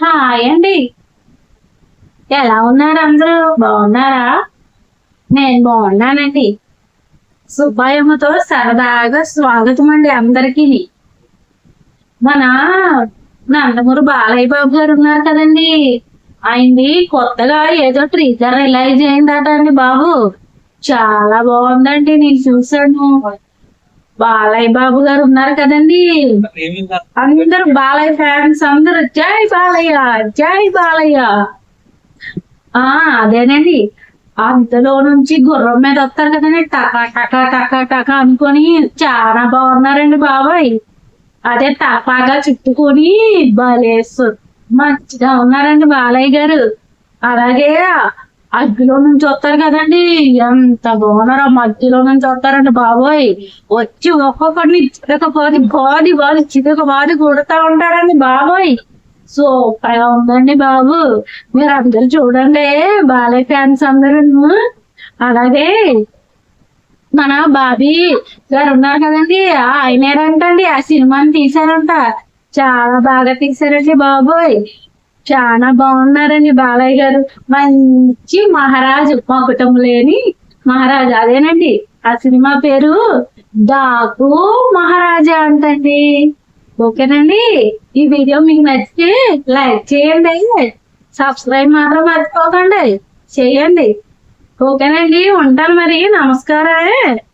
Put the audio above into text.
Hi అండి. ఎలా ఉన్నారు అందరూ? బాగున్నారా? నేను బాగున్నానండి. సుబ్బాయమ్మతో సరదాగా స్వాగతం అండి అందరికీ. మన నందమూరి బాలయ్య బాబు గారు ఉన్నారు కదండి. అయింది. కొత్తగా ఏదో ట్రీజర్ రిలైజ్ అయిందట అండి బాబు. చాలా బాగుందండి నేను చూసాను బాలయ్య బాబు గారు ఉన్నారు కదండి. అందరు బాలయ్య ఫ్యాన్స్ అందరూ. జై బాలయ్య జై బాలయ్య. ఆ అదేనండి. అందులో నుంచి గుర్రం మీద వస్తారు కదండి. టకా టకా టకా టకా అనుకొని చాలా బాగున్నారండి బాబాయ్. అదే తపాగా చుట్టుకొని భలేసు మంచిగా ఉన్నారండి బాలయ్య గారు. అలాగే అగ్గిలో నుంచి వస్తారు కదండి. ఎంత బాగున్నారో మధ్యలో నుంచి వస్తారండి బాబోయ్. వచ్చి ఒక్కొక్కడిని చిరక బాది బాధి బాధి చిరక బాధి కొడతా ఉంటారండి బాబోయ్. సూపర్గా ఉందండి బాబు. మీరు అందరు చూడండి బాలయ్య ఫ్యాన్స్ అందరూ అలాగే మన బాబీ గారు ఉన్నారు కదండి. ఆయనేరంటండి ఆ సినిమాని తీశారంట. చాలా బాగా తీశారండి బాబోయ్. చాలా బాగున్నారండి బాలయ్య గారు. మంచి మహారాజు మా లేని మహారాజు అదేనండి. ఆ సినిమా పేరు దాకు మహారాజా అంటండి. ఓకేనండి? ఈ వీడియో మీకు నచ్చితే లైక్ చేయండి. సబ్స్క్రైబ్ మాత్రం మర్చిపోకండి. చేయండి. ఓకేనండి ఉంటాను మరి. నమస్కారం